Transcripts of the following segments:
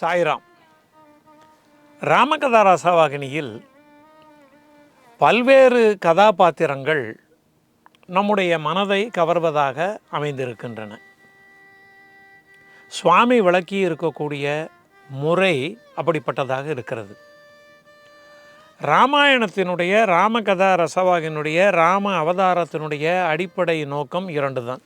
சாய்ராம். ராமகதா ரசவாகினியில் பல்வேறு கதாபாத்திரங்கள் நம்முடைய மனதை கவர்வதாக அமைந்திருக்கின்றன. சுவாமி விளக்கி இருக்கக்கூடிய முறை அப்படிப்பட்டதாக இருக்கிறது. ராமாயணத்தினுடைய ராமகதா ரசவாகினுடைய ராம அவதாரத்தினுடைய அடிப்படை நோக்கம் இரண்டு தான்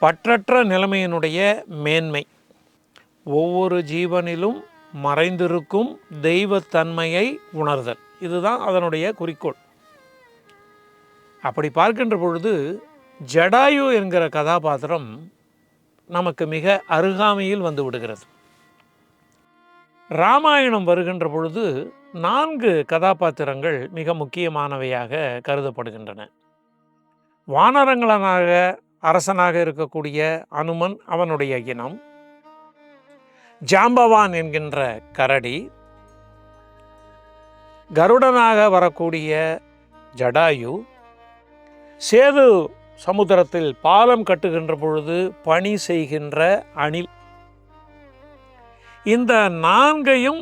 பற்றற்ற நிலைமையினுடைய மேன்மை. ஒவ்வொரு ஜீவனிலும் மறைந்திருக்கும் தெய்வத்தன்மையை உணர்தல். இதுதான் அதனுடைய குறிக்கோள். அப்படி பார்க்கின்ற பொழுது ஜடாயு என்கிற கதாபாத்திரம் நமக்கு மிக அருகாமையில் வந்து விடுகிறது. ராமாயணம் வருகின்ற பொழுது நான்கு கதாபாத்திரங்கள் மிக முக்கியமானவையாக கருதப்படுகின்றன. வானரங்களனாக அரசனாக இருக்கக்கூடிய அனுமன் அவனுடைய இனம். ஜாம்பவான் என்கின்ற கரடி கருடனாக வரக்கூடிய ஜடாயு சேது சமுத்திரத்தில் பாலம் கட்டுகின்ற பொழுது பணி செய்கின்ற அணில். இந்த நான்கையும்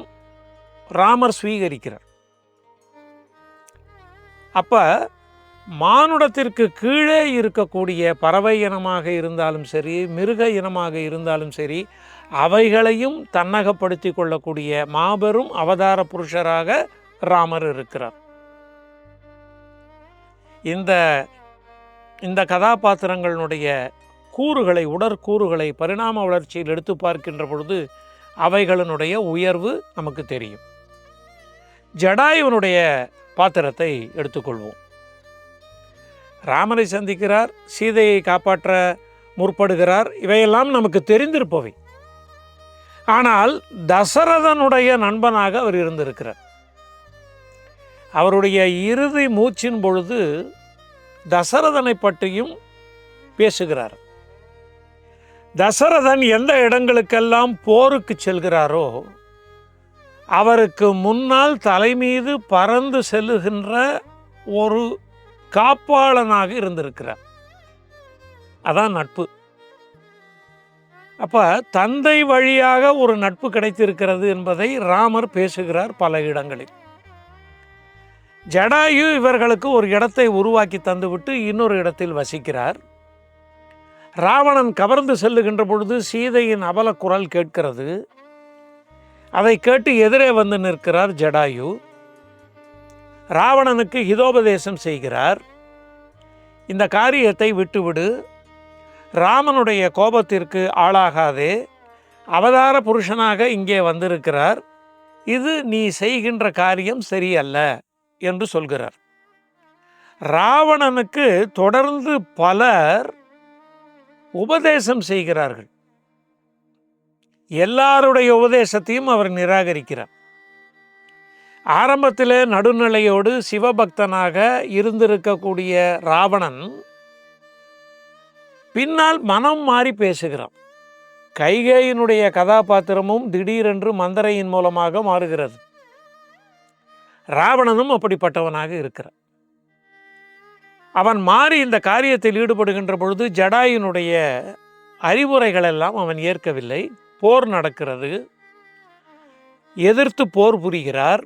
ராமர் ஸ்வீகரிக்கிறார் அப்ப மானுடத்திற்கு கீழே இருக்கக்கூடிய பறவை இனமாக இருந்தாலும் சரி மிருக இனமாக இருந்தாலும் சரி அவைகளையும் தன்னகப்படுத்தி கொள்ளக்கூடிய மாபெரும் அவதார புருஷராக ராமர் இருக்கிறார். இந்த இந்த கதாபாத்திரங்களுடைய கூறுகளை உடற்கூறுகளை பரிணாம வளர்ச்சியில் எடுத்து பார்க்கின்ற பொழுது அவைகளினுடைய உயர்வு நமக்கு தெரியும். ஜடாயுவனுடைய பாத்திரத்தை எடுத்துக்கொள்வோம். ராமரை சந்திக்கிறார் சீதையை காப்பாற்ற முற்படுகிறார் இவையெல்லாம் நமக்கு தெரிந்திருப்பவை. ஆனால் தசரதனுடைய நண்பனாக அவர் இருந்திருக்கிறார். அவருடைய இறுதி மூச்சின் பொழுது தசரதனை பற்றியும் பேசுகிறார். தசரதன் எந்த இடங்களுக்கெல்லாம் போருக்கு செல்கிறாரோ அவருக்கு முன்னால் தலைமீது பறந்து செல்லுகின்ற ஒரு காப்பாளனாக இருந்திருக்கிறார். அதான் நட்பு. அப்போ தந்தை வழியாக ஒரு நட்பு கிடைத்திருக்கிறது என்பதை ராமர் பேசுகிறார் பல இடங்களில். ஜடாயு இவர்களுக்கு ஒரு இடத்தை உருவாக்கி தந்துவிட்டு இன்னொரு இடத்தில் வசிக்கிறார். ராவணன் கவர்ந்து செல்லுகின்ற பொழுது சீதையின் அவல குரல் கேட்கிறது. அதை கேட்டு எதிரே வந்து நிற்கிறார் ஜடாயு. ராவணனுக்கு ஹிதோபதேசம் செய்கிறார். இந்த காரியத்தை விட்டுவிடு. ராமனுடைய கோபத்திற்கு ஆளாகாதே. அவதார புருஷனாக இங்கே வந்திருக்கிறார். இது நீ செய்கின்ற காரியம் சரியல்ல என்று சொல்கிறார். ராவணனுக்கு தொடர்ந்து பலர் உபதேசம் செய்கிறார்கள். எல்லாருடைய உபதேசத்தையும் அவர் நிராகரிக்கிறார். ஆரம்பத்தில் நடுநிலையோடு சிவபக்தனாக இருந்திருக்கக்கூடிய ராவணன் பின்னால் மனம் மாறி பேசுகிறான். கைகேயினுடைய கதாபாத்திரமும் திடீரென்று மந்தரையின் மூலமாக மாறுகிறது. ராவணனும் அப்படிப்பட்டவனாக இருக்கிறான். அவன் மாறி இந்த காரியத்தில் ஈடுபடுகின்ற பொழுது ஜடாயினுடைய அறிவுரைகள் எல்லாம் அவன் ஏற்கவில்லை. போர் நடக்கிறது. எதிர்த்து போர் புரிகிறார்.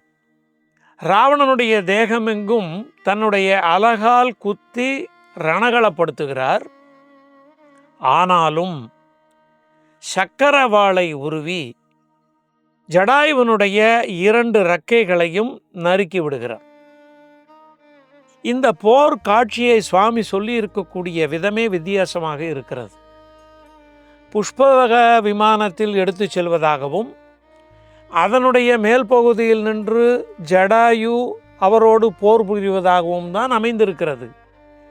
ராவணனுடைய தேகமெங்கும் தன்னுடைய அழகால் குத்தி ரணகளப்படுத்துகிறார் ஆனாலும் சக்கரவாளை உருவி ஜடாயுவனுடைய இரண்டு ரெக்கைகளையும் நறுக்கி விடுகிறார். இந்த போர் காட்சியை சுவாமி சொல்லி இருக்கக்கூடிய விதமே வித்தியாசமாக இருக்கிறது. புஷ்பவக விமானத்தில் எடுத்து செல்வதாகவும் அதனுடைய மேல் பகுதியில் நின்று ஜடாயு அவரோடு போர் புரிவதாகவும் தான் அமைந்திருக்கிறது.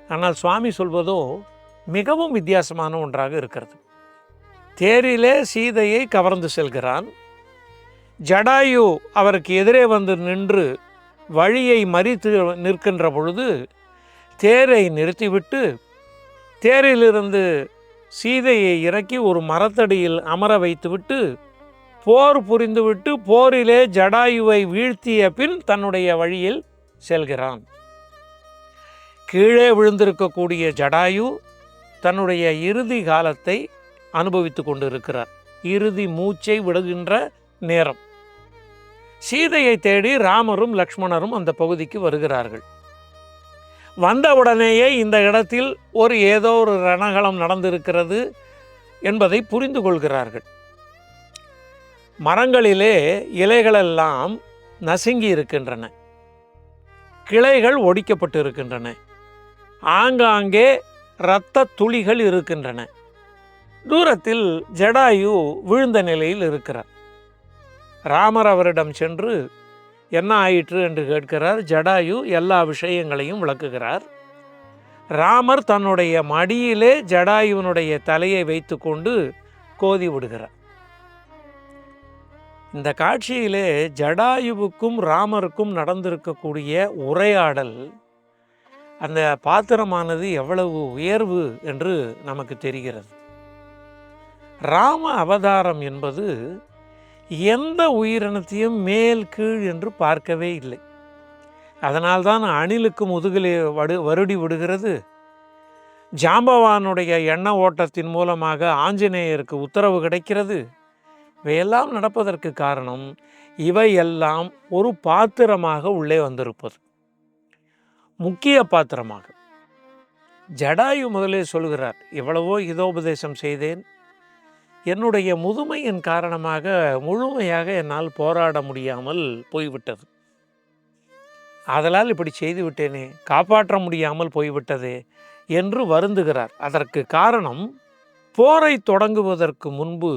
ஆனால் சுவாமி சொல்வதோ மிகவும் வித்தியாசமான ஒன்றாக இருக்கிறது. தேரிலே சீதையை கவர்ந்து செல்கிறான். ஜடாயு அவருக்கு எதிரே வந்து நின்று வழியை மறித்து நிற்கின்ற பொழுது தேரை நிறுத்திவிட்டு தேரிலிருந்து சீதையை இறக்கி ஒரு மரத்தடியில் அமர வைத்துவிட்டு போர் புரிந்துவிட்டு போரிலே ஜடாயுவை வீழ்த்திய பின் தன்னுடைய வழியில் செல்கிறான். கீழே விழுந்திருக்கக்கூடிய ஜடாயு தன்னுடைய இறுதி காலத்தை அனுபவித்து கொண்டிருக்கிறார். இறுதி மூச்சை விடுகின்ற நேரம். சீதையை தேடி ராமரும் லக்ஷ்மணரும் அந்த பகுதிக்கு வருகிறார்கள். வந்தவுடனேயே இந்த இடத்தில் ஒரு ஏதோ ஒரு ரணகலம் நடந்திருக்கிறது என்பதை புரிந்து கொள்கிறார்கள். மரங்களிலே இலைகளெல்லாம் நசுங்கி இருக்கின்றன. கிளைகள் ஒடிக்கப்பட்டு இருக்கின்றன ஆங்காங்கே இரத்த துளிகள் இருக்கின்றன. தூரத்தில் ஜடாயு விழுந்த நிலையில் இருக்கிறார். ராமர் அவரிடம் சென்று என்ன ஆயிற்று? என்று கேட்கிறார். ஜடாயு எல்லா விஷயங்களையும் விளக்குகிறார். ராமர் தன்னுடைய மடியிலே ஜடாயுவினுடைய தலையை வைத்துக்கொண்டு கோதி விடுகிறார். இந்த காட்சியிலே ஜடாயுவுக்கும் ராமருக்கும் நடந்திருக்கக்கூடிய உரையாடல் அந்த பாத்திரமானது எவ்வளவு உயர்வு என்று நமக்கு தெரிகிறது. ராம அவதாரம் என்பது எந்த உயிரினத்தையும் மேல் கீழ் என்று பார்க்கவே இல்லை. அதனால்தான் அணிலுக்கு முதுகிலே வடு வருடி விடுகிறது. ஜாம்பவானுடைய எண்ண ஓட்டத்தின் மூலமாக ஆஞ்சநேயருக்கு உத்தரவு கிடைக்கிறது. இவையெல்லாம் நடப்பதற்கு காரணம் இவையெல்லாம் ஒரு பாத்திரமாக உள்ளே வந்திருப்பது. முக்கிய பாத்திரமாக. ஜடாயு முதலே சொல்கிறார் எவ்வளவோ இதோபதேசம் செய்தேன். என்னுடைய முதுமையின் காரணமாக முழுமையாக என்னால் போராட முடியாமல் போய்விட்டது. அதனால் இப்படி செய்து விட்டேனே காப்பாற்ற முடியாமல் போய்விட்டதே என்று வருந்துகிறார். அதற்கு காரணம் போரை தொடங்குவதற்கு முன்பு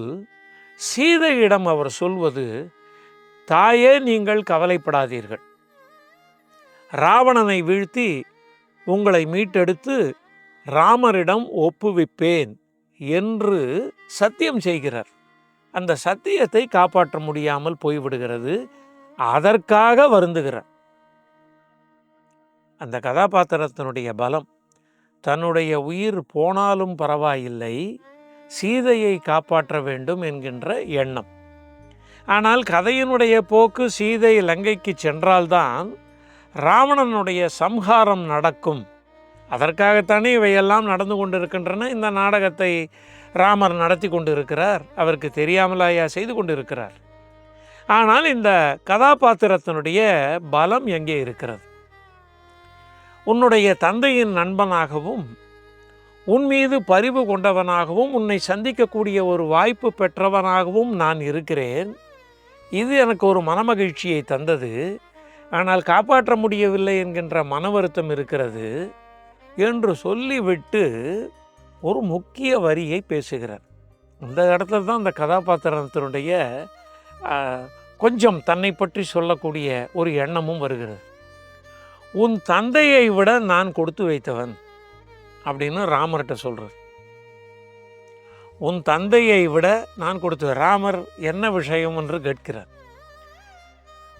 சீதையிடம் அவர் சொல்வது தாயே நீங்கள் கவலைப்படாதீர்கள். ராவணனை வீழ்த்தி உங்களை மீட்டெடுத்து ராமரிடம் ஒப்புவிப்பேன் என்று சத்தியம் செய்கிறார். அந்த சத்தியத்தை காப்பாற்ற முடியாமல் போய்விடுகிறது. அதற்காக வருந்துகிறார். அந்த கதாபாத்திரத்தினுடைய பலம் தன்னுடைய உயிர் போனாலும் பரவாயில்லை சீதையை காப்பாற்ற வேண்டும் என்கின்ற எண்ணம். ஆனால் கதையினுடைய போக்கு சீதை லங்கைக்கு சென்றால்தான் ராவணனுடைய சம்ஹாரம் நடக்கும். அதற்காகத்தானே இவையெல்லாம் நடந்து கொண்டிருக்கின்றன. இந்த நாடகத்தை ராமர் நடத்தி கொண்டிருக்கிறார். அவருக்கு தெரியாமலாயா செய்து கொண்டிருக்கிறார். ஆனால் இந்த கதாபாத்திரத்தினுடைய பலம் எங்கே இருக்கிறது? உன்னுடைய தந்தையின் நண்பனாகவும் உன் மீது பரிவு கொண்டவனாகவும் உன்னை சந்திக்கக்கூடிய ஒரு வாய்ப்பு பெற்றவனாகவும் நான் இருக்கிறேன். இது எனக்கு ஒரு மனமகிழ்ச்சியை தந்தது. ஆனால் காப்பாற்ற முடியவில்லை என்கின்ற மன வருத்தம் இருக்கிறது என்று சொல்லிவிட்டு ஒரு முக்கிய வரியை பேசுகிறார். இந்த இடத்துல தான் அந்த கதாபாத்திரத்தினுடைய கொஞ்சம் தன்னை பற்றி சொல்லக்கூடிய ஒரு எண்ணமும் வருகிறது. உன் தந்தையை விட நான் கொடுத்து வைத்தவன் அப்படின்னு ராமர்கிட்ட சொல்கிறார் உன் தந்தையை விட நான் கொடுத்து ராமர் என்ன விஷயம் என்று கேட்கிறார்.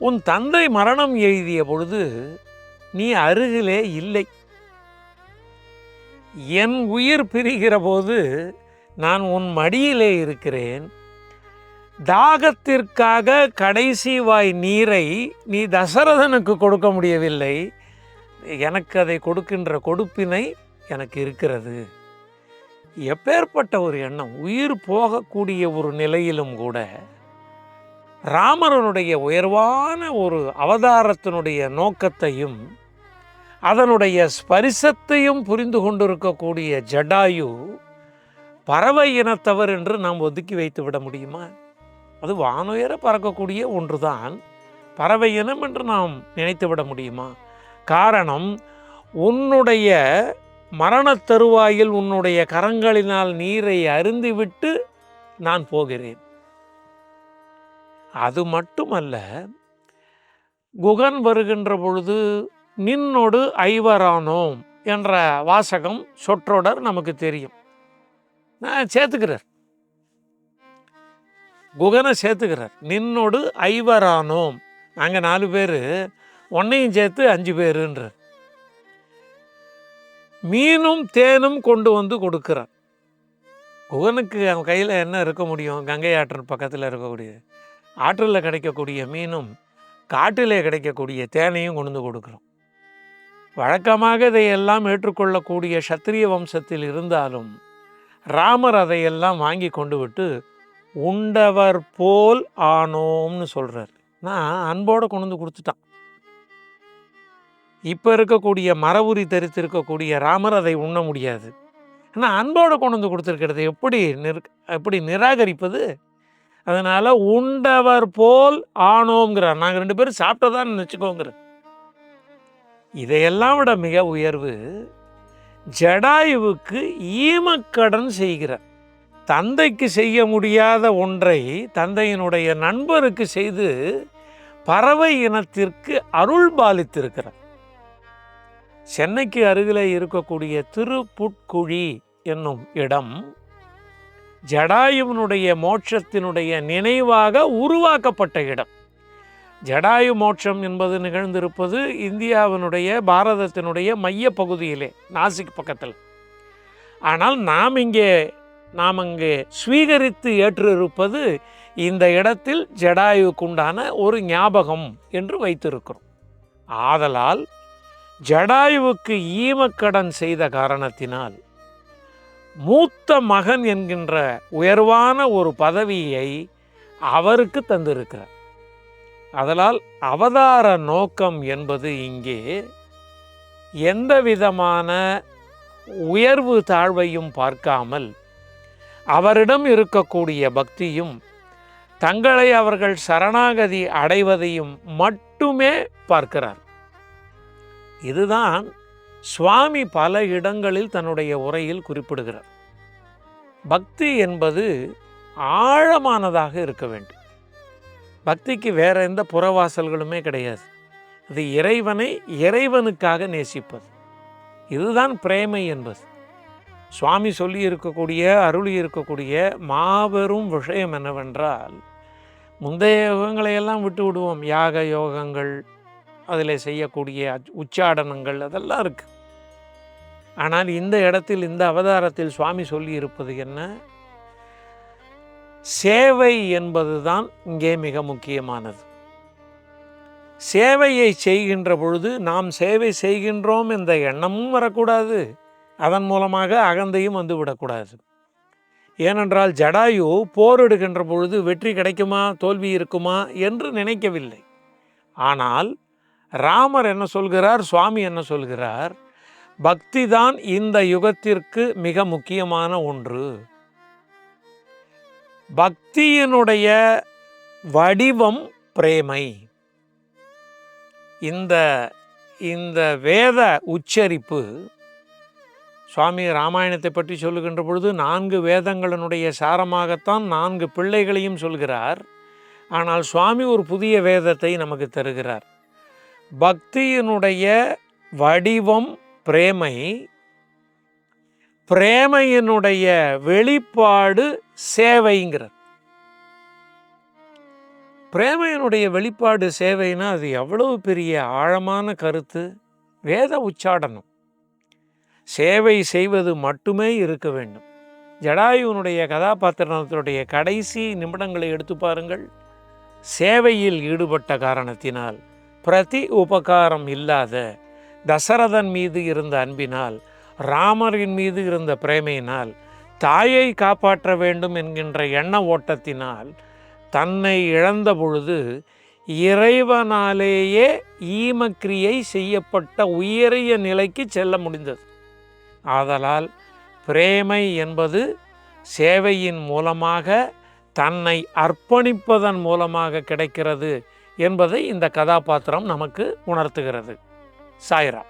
உன் தந்தை மரணம் எழுதிய பொழுது நீ அருகிலே இல்லை. என் உயிர் பிரிகிற போது நான் உன் மடியிலே இருக்கிறேன். தாகத்திற்காக கடைசி வாய் நீரை நீ தசரதனுக்கு கொடுக்க முடியவில்லை. எனக்கு அதை கொடுக்கின்ற கொடுப்பினை எனக்கு இருக்கிறது. எப்பேற்பட்ட ஒரு எண்ணம் உயிர் போகக்கூடிய ஒரு நிலையிலும் கூட ராமரனுடைய உயர்வான ஒரு அவதாரத்தினுடைய நோக்கத்தையும் அதனுடைய ஸ்பரிசத்தையும் புரிந்து கொண்டிருக்கக்கூடிய ஜடாயு பறவை இனத்தவர் என்று நாம் ஒதுக்கி வைத்து விட முடியுமா? அது வானுயர பறக்கக்கூடிய ஒன்றுதான். பறவை இனம் என்று நாம் நினைத்து விட முடியுமா? காரணம் உன்னுடைய மரணத் தருவாயில் உன்னுடைய கரங்களினால் நீரை அருந்திவிட்டு நான் போகிறேன். அது மட்டுமல்ல குகன் வருகின்ற பொழுது நின்னொடு ஐவரானோம் என்ற வாசகம் சொற்றொடர் நமக்கு தெரியும். நான் சேர்த்துக்கிறார். குகனை சேர்த்துக்கிறார். நின்னோடு ஐவரானோம். நாங்கள் நாலு பேர் ஒன்னையும் சேர்த்து அஞ்சு பேருன்றார். மீனும் தேனும் கொண்டு வந்து கொடுக்குறார். குகனுக்கு அவன் கையில் என்ன இருக்க முடியும்? கங்கை ஆற்றின் பக்கத்தில் இருக்கக்கூடிய ஆற்றில் கிடைக்கக்கூடிய மீனும் காட்டிலே கிடைக்கக்கூடிய தேனையும் கொண்டு வந்து கொடுக்குறோம். வழக்கமாக இதையெல்லாம் ஏற்றுக்கொள்ளக்கூடிய சத்திரிய வம்சத்தில் இருந்தாலும் ராமர் அதையெல்லாம் வாங்கி கொண்டு விட்டு உண்டவர் போல் ஆனோம்னு சொல்கிறார் நான் அன்போடு கொண்டு வந்து கொடுத்துட்டான். இப்போ இருக்கக்கூடிய மரபுரி தரித்திருக்கக்கூடிய ராமர் அதை உண்ண முடியாது. ஆனால் அன்போடு கொண்டு வந்து கொடுத்துருக்கிறது எப்படி நிர் எப்படி நிராகரிப்பது? அதனால் உண்டவர் போல் ஆனோங்கிறார் நாங்கள் ரெண்டு பேரும் சாப்பிட்டதான்னு நினச்சிக்கோங்கிற இதையெல்லாம் விட மிக உயர்வு ஜடாயுவுக்கு ஈமக்கடன் செய்கிறார். தந்தைக்கு செய்ய முடியாத ஒன்றை தந்தையினுடைய நண்பருக்கு செய்து பறவை இனத்திற்கு அருள் பாலித்திருக்கிறார். சென்னைக்கு அருகில் இருக்கக்கூடிய திருப்புட்குழி என்னும் இடம் ஜடாயுவனுடைய மோட்சத்தினுடைய நினைவாக உருவாக்கப்பட்ட இடம். ஜடாயு மோட்சம் என்பது நிகழ்ந்திருப்பது இந்தியாவினுடைய பாரதத்தினுடைய மைய பகுதியிலே நாசிக் பக்கத்தில். ஆனால் நாம் இங்கே நாம் அங்கே ஸ்வீகரித்து ஏற்றிருப்பது இந்த இடத்தில் ஜடாயுக்குண்டான ஒரு ஞாபகம் என்று வைத்திருக்கிறோம். ஆதலால் ஜடாயுவுக்கு ஈமக்கடன் செய்த காரணத்தினால் மூத்த மகன் என்கின்ற உயர்வான ஒரு பதவியை அவருக்கு தந்திருக்கிறார். அதனால் அவதார நோக்கம் என்பது இங்கே எந்த விதமான உயர்வு தாழ்வையும் பார்க்காமல் அவரிடம் இருக்கக்கூடிய பக்தியும் தங்களை அவர்கள் சரணாகதி அடைவதையும் மட்டுமே பார்க்கிறார். இதுதான் சுவாமி பல இடங்களில் தன்னுடைய உரையில் குறிப்பிடுகிறார். பக்தி என்பது ஆழமானதாக இருக்க வேண்டும். பக்திக்கு வேற எந்த புறவாசல்களுமே கிடையாது. அது இறைவனை இறைவனுக்காக நேசிப்பது. இதுதான் பிரேமை என்பது. சுவாமி சொல்லி இருக்கக்கூடிய அருளி இருக்கக்கூடிய மாபெரும் விஷயம் என்னவென்றால் முந்தைய யுகங்களையெல்லாம் விட்டு விடுவோம். யாக யோகங்கள் அதில் செய்யக்கூடிய உச்சாடனங்கள் அதெல்லாம் இருக்குது ஆனால் இந்த இடத்தில் இந்த அவதாரத்தில் சுவாமி சொல்லி இருப்பது என்ன? சேவை என்பதுதான் இங்கே மிக முக்கியமானது. சேவையை செய்கின்ற பொழுது நாம் சேவை செய்கின்றோம் என்ற எண்ணமும் வரக்கூடாது. அதன் மூலமாக அகந்தையும் வந்துவிடக்கூடாது ஏனென்றால் ஜடாயு போரிடுகின்ற பொழுது வெற்றி கிடைக்குமா தோல்வி இருக்குமா என்று நினைக்கவில்லை. ஆனால் ராமர் என்ன சொல்கிறார் சுவாமி என்ன சொல்கிறார் பக்தி தான் இந்த யுகத்திற்கு மிக முக்கியமான ஒன்று. பக்தியினுடைய வடிவம் பிரேமை. இந்த இந்த வேத உச்சரிப்பு சுவாமி ராமாயணத்தை பற்றி சொல்லுகின்ற பொழுது நான்கு வேதங்களினுடைய சாரமாகத்தான் நான்கு பிள்ளைகளையும் சொல்கிறார். ஆனால் சுவாமி ஒரு புதிய வேதத்தை நமக்கு தருகிறார். பக்தியினுடைய வடிவம் பிரேமை பிரேமையினுடைய வெளிப்பாடு சேவைங்கிறது. பிரேமையினுடைய வெளிப்பாடு சேவைனா அது எவ்வளவு பெரிய ஆழமான கருத்து? வேத உச்சாடனம். சேவை செய்வது மட்டுமே இருக்க வேண்டும். ஜடாயுனுடைய கதாபாத்திரத்தினுடைய கடைசி நிமிடங்களை எடுத்து பாருங்கள். சேவையில் ஈடுபட்ட காரணத்தினால். பிரதி உபகாரம் இல்லாத தசரதன் மீது இருந்த அன்பினால் ராமரின் மீது இருந்த பிரேமையினால் தாயை காப்பாற்ற வேண்டும் என்கின்ற எண்ண ஓட்டத்தினால் தன்னை இழந்த பொழுது இறைவனாலேயே ஈமக்கிரியை செய்யப்பட்ட உயரிய நிலைக்கு செல்ல முடிந்தது. ஆதலால் பிரேமை என்பது சேவையின் மூலமாக தன்னை அர்ப்பணிப்பதன் மூலமாக கிடைக்கிறது என்பதை இந்த கதாபாத்திரம் நமக்கு உணர்த்துகிறது. சாய்ரா